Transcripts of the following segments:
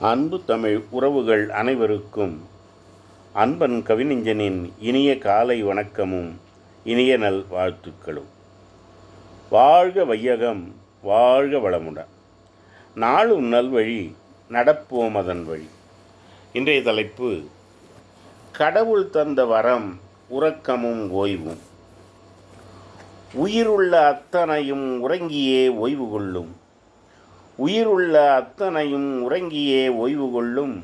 அன்பு தமிழ் உறவுகள் அனைவருக்கும் அன்பன் கவிஞனின் இனிய காலை வணக்கமும் இனிய நல் வாழ்த்துக்களும். வாழ்க வையகம் வாழ்க வளமுடன். நாளும் நல்வழி நடப்போம் அதன் வழி. இன்றைய தலைப்பு கடவுள் தந்த வரம் உறக்கமும் ஓய்வும். உயிருள்ள அத்தனையும் உறங்கியே ஓய்வு கொள்ளும். உயிருள்ள அத்தனையும் உறங்கியே ஓய்வு கொள்ளும்.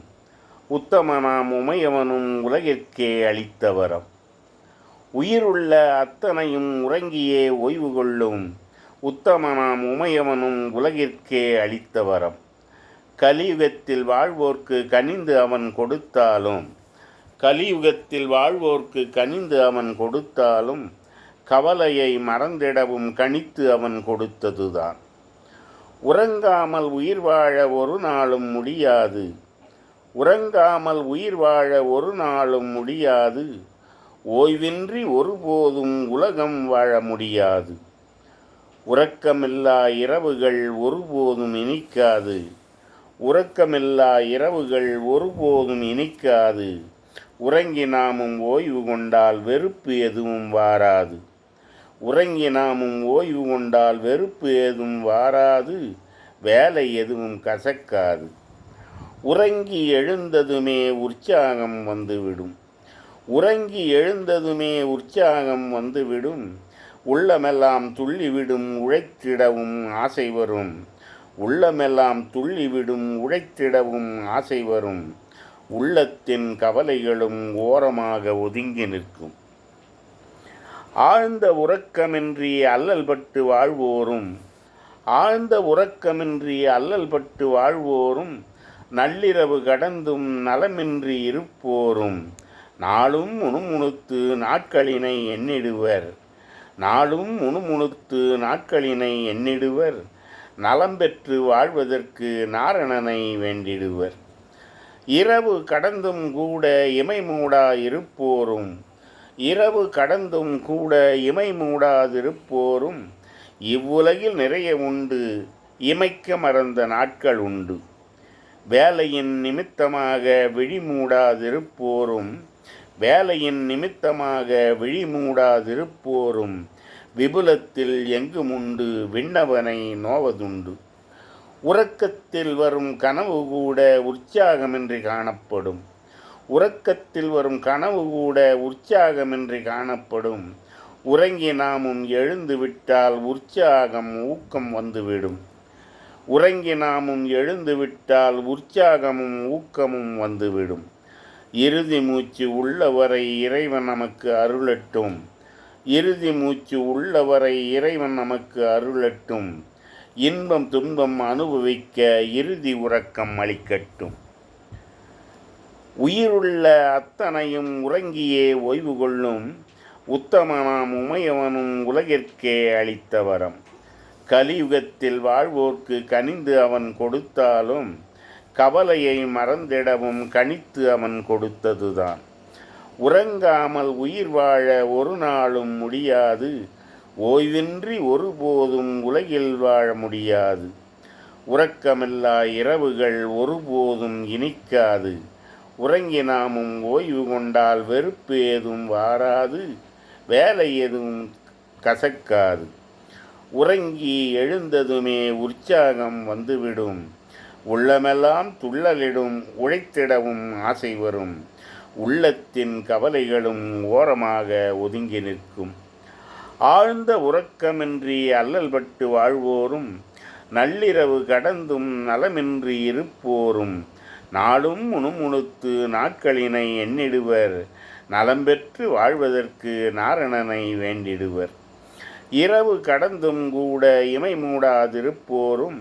உத்தமனாம் உமையவனும் உலகிற்கே அளித்தவரம். உயிருள்ள அத்தனையும் உறங்கியே ஓய்வு கொள்ளும். உத்தமனாம் உமையவனும் உலகிற்கே அளித்த வரம் கலியுகத்தில் வாழ்வோர்க்கு கனிந்து அவன் கொடுத்தாலும் கலியுகத்தில் வாழ்வோர்க்கு கனிந்து அவன் கொடுத்தாலும் கவலையை மறந்திடவும் கணித்து அவன் கொடுத்ததுதான். உறங்காமல் உயிர் வாழ ஒரு நாளும் முடியாது. உறங்காமல் உயிர் வாழ ஒரு நாளும் முடியாது. ஓய்வின்றி ஒருபோதும் உலகம் வாழ முடியாது. உறக்கமில்லா இரவுகள் ஒருபோதும் இனிக்காது. உறக்கமில்லா இரவுகள் ஒருபோதும் இனிக்காது. உறங்கி நாமும் ஓய்வு கொண்டால் வெறுப்பு எதுவும் வாராது. உறங்கி நாமும் ஓய்வு கொண்டால் வெறுப்பு ஏதும் வாராது வேலை எதுவும் கசக்காது. உறங்கி எழுந்ததுமே உற்சாகம் வந்துவிடும். உறங்கி எழுந்ததுமே உற்சாகம் வந்துவிடும். உள்ளமெல்லாம் துள்ளிவிடும் உழைத்திடவும் ஆசை வரும். உள்ளமெல்லாம் துள்ளிவிடும் உழைத்திடவும் ஆசை வரும். உள்ளத்தின் கவலைகளும் ஓரமாக ஒதுங்கி நிற்கும். ஆழ்ந்த உறக்கமின்றி அல்லல் பட்டு வாழ்வோரும் ஆழ்ந்த உறக்கமின்றி அல்லல் பட்டு வாழ்வோரும் நள்ளிரவு கடந்தும் நலமின்றி இருப்போரும். நாளும் முணுமுணுத்து நாட்களினை எண்ணிடுவர். நாளும் முணுமுணுத்து நாட்களினை எண்ணிடுவர். நலம் பெற்று வாழ்வதற்கு நாரணனை வேண்டிடுவர். இரவு கடந்தும் கூட இமை மூடா இருப்போரும். இரவு கடந்தும் கூட இமை மூடாதிருப்போரும் இவ்வுலகில் நிறைய உண்டு இமைக்க மறந்த நாட்கள் உண்டு. வேலையின் நிமித்தமாக விழி மூடாதிருப்போரும் வேலையின் நிமித்தமாக விழி மூடாதிருப்போரும் விபுலத்தில் எங்கும் உண்டு விண்ணவனை நோவதுண்டு. உறக்கத்தில் வரும் கனவு கூட உற்சாகமின்றி காணப்படும். உறக்கத்தில் வரும் கனவு கூட உற்சாகமின்றி காணப்படும். உறங்கி நாமும் எழுந்து விட்டால் உற்சாகம் ஊக்கம் வந்துவிடும். உறங்கி நாமும் எழுந்து விட்டால் உற்சாகமும் ஊக்கமும் வந்துவிடும். இறுதி மூச்சு உள்ளவரை இறைவன் நமக்கு அருளட்டும். இறுதி மூச்சு உள்ளவரை இறைவன் நமக்கு அருளட்டும். இன்பம் துன்பம் அனுபவிக்க இறுதி உறக்கம் அளிக்கட்டும். உயிருள்ள அத்தனையும் உறங்கியே ஓய்வு கொள்ளும் உத்தமனாம் உமையவனும் உலகிற்கே அளித்த வரம். கலியுகத்தில் வாழ்வோர்க்கு கனிந்து அவன் கொடுத்தாலும் கவலையை மறந்திடவும் கணித்து அவன் கொடுத்ததுதான். உறங்காமல் உயிர் வாழ ஒரு நாளும் முடியாது ஓய்வின்றி ஒருபோதும் உலகில் வாழ முடியாது. உறக்கமில்லா இரவுகள் ஒருபோதும் இனிக்காது. உறங்கி நாமும் ஓய்வு கொண்டால் வெறுப்பு ஏதும் வாராது வேலை எதுவும் கசக்காது. உறங்கி எழுந்ததுமே உற்சாகம் வந்துவிடும். உள்ளமெல்லாம் துள்ளலிடும் உழைத்திடவும் ஆசை வரும். உள்ளத்தின் கவலைகளும் ஓரமாக ஒதுங்கி நிற்கும். ஆழ்ந்த உறக்கமின்றி அல்லல்பட்டு வாழ்வோரும் நள்ளிரவு கடந்தும் நலமின்றி இருப்போரும். நாளும் முணுமுணுத்து நாட்களினை எண்ணிடுவர். நலம் பெற்று வாழ்வதற்கு நாரணனை வேண்டிடுவர். இரவு கடந்தும் கூட இமை மூடாதிருப்போரும்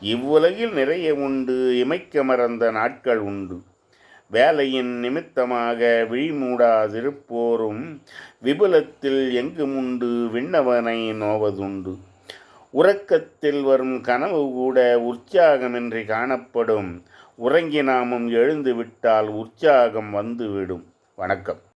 இவ்வுலகில் நிறைய உண்டு இமைக்க மறந்த நாட்கள் உண்டு. வேலையின் நிமித்தமாக விழிமூடாதிருப்போரும் விபுலத்தில் எங்கும் உண்டு விண்ணவனை நோவதுண்டு. உறக்கத்தில் வரும் கனவு கூட உற்சாகமின்றி காணப்படும். உறங்கி நாமும் எழுந்து விட்டால் உற்சாகம் வந்துவிடும். வணக்கம்.